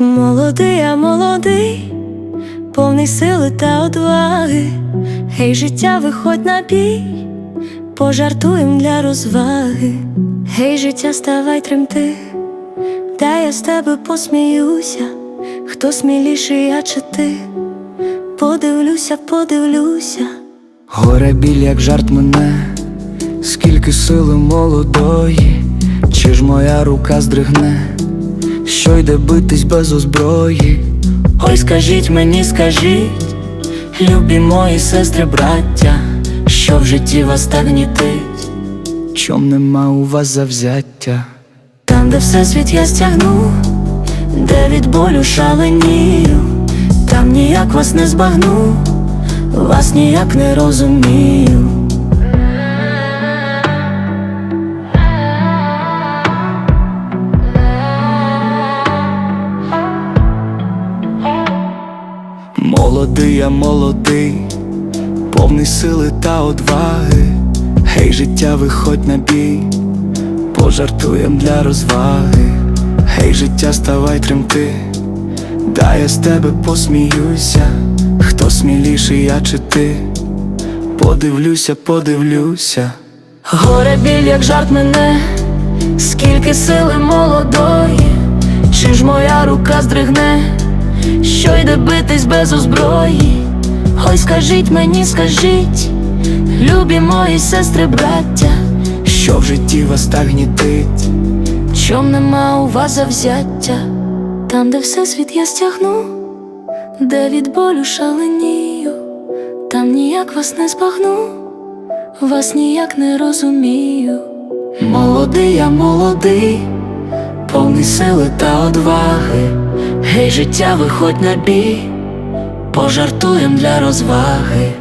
Молодий, я молодий, повний сили та одваги. Гей, життя, виходь на бій, пожартуєм для розваги. Гей, життя, ставай тремти, та я з тебе посміюся. Хто сміліший, я чи ти? Подивлюся, подивлюся. Горе біль, як жарт мене, скільки сили молодої, чи ж моя рука здригне, що йде битись без озброї. Ой, скажіть мені, скажіть, любі мої сестри, браття, що в житті вас так гнітить, чом нема у вас завзяття. Там, де всесвіт я стягну, де від болю шаленію, там ніяк вас не збагну, вас ніяк не розумію. Молодий, я молодий, повний сили та одваги. Гей, життя, виходь на бій, пожартуєм для розваги. Гей, життя, ставай тремти, дай я з тебе посміюся. Хто сміліший, я чи ти? Подивлюся, подивлюся. Горе біль, як жарт мене, скільки сили молодої, чи ж моя рука здригне, що йде битись без озброї. Ой, скажіть мені, скажіть, любі мої сестри, браття, Що в житті вас так гнітить? чом нема у вас завзяття, там, де всесвіт я стягну, де від болю шаленію, там ніяк вас не збагну, вас ніяк не розумію. Молодий, я молодий, повний сили та одваги. Гей, життя, виходь на бій, пожартуєм для розваги.